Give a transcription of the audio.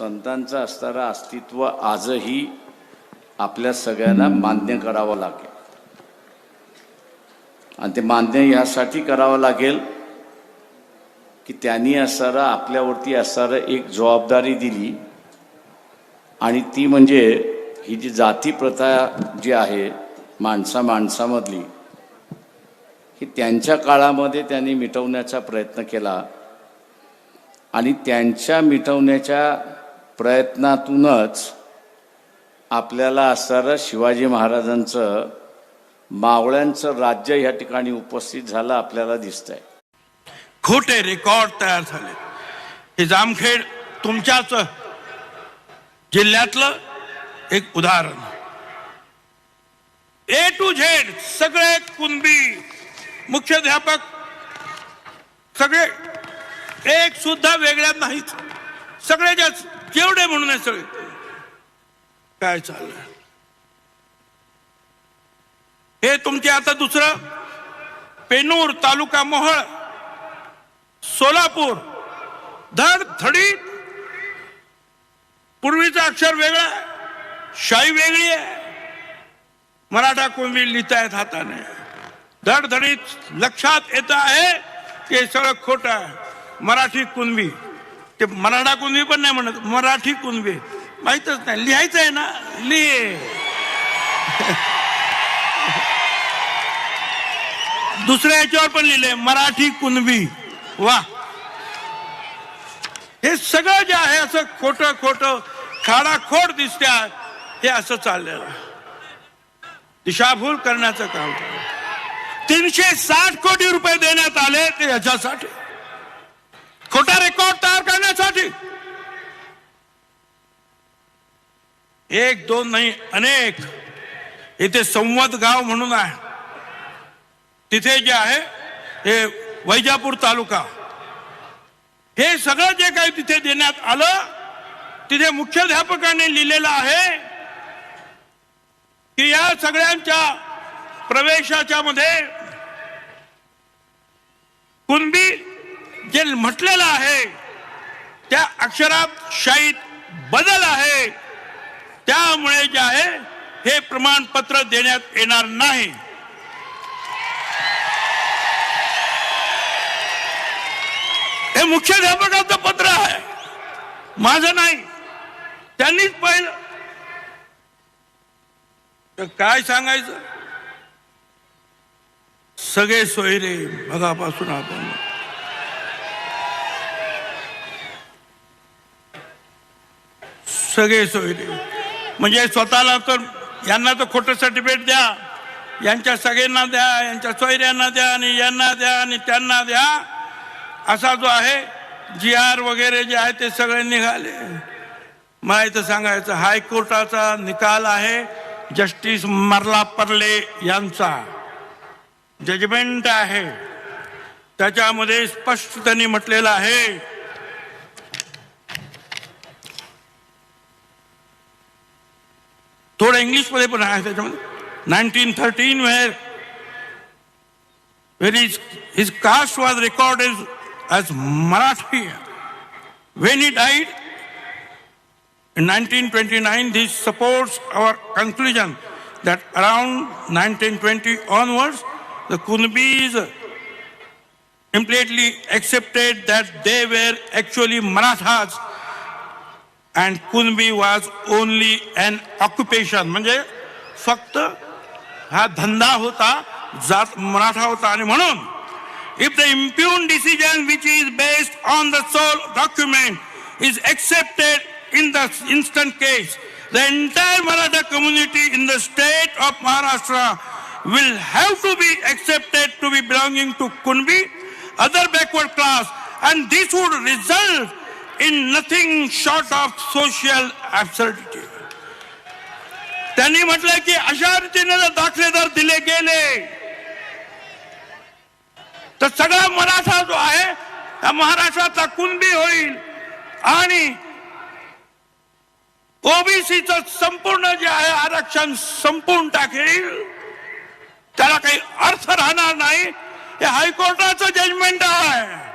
संतांचं असणारं अस्तित्व आजही आपल्या सगळ्यांना मान्य करावं लागेल. आणि ते मान्य यासाठी करावं लागेल की त्यांनी असणारा आपल्यावरती असणारं एक जबाबदारी दिली. आणि ती म्हणजे ही जी जाती प्रथा जी आहे माणसा माणसामधली ही त्यांच्या काळामध्ये त्यांनी मिटवण्याचा प्रयत्न केला. आणि त्यांच्या मिटवण्याच्या प्रयत्नातूनच आपल्याला असणारं शिवाजी महाराजांचं मावळ्यांचं राज्य या ठिकाणी उपस्थित झालं आपल्याला दिसतंय. खोटे रेकॉर्ड तयार झाले. हे जामखेड तुमच्याच जिल्ह्यातलं एक उदाहरण. ए टू झेड सगळे कुणबी मुख्याध्यापक सगळे एक सुद्धा वेगळ्या नाहीत सगळ्याच्याच केवढे म्हणून आहे सगळे. काय चाललंय? हे तुमचे आता दुसरं पेनूर तालुका मोहळ सोलापूर धड थडी पूर्वीचं अक्षर वेगळं आहे, शाई वेगळी आहे. मराठा कुणबी लिहितायत हाताने. धडधडीत लक्षात येत आहे की हे सगळं खोटं आहे. मराठी कुणबी ते मराठा कुणबी पण नाही म्हणत मराठी कुणबी. माहीतच नाही. लिहायचं आहे ना? लिहे. दुसऱ्या याच्यावर पण लिहिले मराठी कुणबी. वा. हे सगळं जे आहे असं खोट खोट खाडाखोड दिसते हे असं चाललेलं दिशाभूल करण्याचं काम. तीनशे साठ कोटी रुपये देण्यात आले ते याच्यासाठी. खोटा रेकॉर्ड तयार करण्यासाठी. एक दोन नाही अनेक. इथे संवत गाव म्हणून आहे. तिथे जे आहे हे वैजापूर तालुका. हे सगळं जे काही तिथे देण्यात आलं तिथे मुख्याध्यापकाने लिहिलेलं आहे की या सगळ्यांच्या प्रवेशाच्या मध्ये कुणबी जे म्हटलेलं आहे त्या अक्षरात शाहीत बदल आहे. त्यामुळे जे आहे हे प्रमाणपत्र देण्यात येणार नाही. हे मुख्याध्यापकाचं पत्र आहे. माझं नाही. त्यांनीच पाहिलं. तर काय सांगायचं? सगळे सोयरे बघापासून आपण सगळे सोयरे म्हणजे स्वतःला तर यांना तर खोटं सर्टिफिकेट द्या. यांच्या सगळ्यांना द्या यांच्या सोयऱ्यांना द्या आणि यांना द्या आणि त्यांना द्या. असा जो आहे जी आर वगैरे जे आहे ते सगळे निघाले. मला इथं सांगायचं हायकोर्टाचा निकाल आहे जस्टिस मरला परले यांचा. जजमेंट आहे. त्याच्यामध्ये स्पष्ट त्यांनी म्हटलेलं आहे थोडं इंग्लिशमध्ये पण आहे त्याच्यामध्ये nineteen thirteen where where his, his caste was recorded as Marathi. When he died in 1929, this supports our conclusion that around 1920 onwards, the Kunbis implicitly accepted that they were actually Marathas and Kunbi was only an occupation. म्हणजे फक्त हा धंदा होता जात मराठा होता आणि म्हणून if the impugned decision which is based on the sole document is accepted in the instant case the entire Maratha community in the state of Maharashtra will have to be accepted to be belonging to Kunbi, other backward class, and this would result in nothing short of social absurdity. त्यांनी म्हटलं की अशा रीतीने जर दाखले जर दिले गेले तर सगळा मराठा जो आहे त्या महाराष्ट्राचा कुणबी होईल? आणि ओबीसीच संपूर्ण जे आहे आरक्षण संपून टाकेल? त्याला काही अर्थ राहणार नाही? हे हायकोर्टाचं जजमेंट आहे.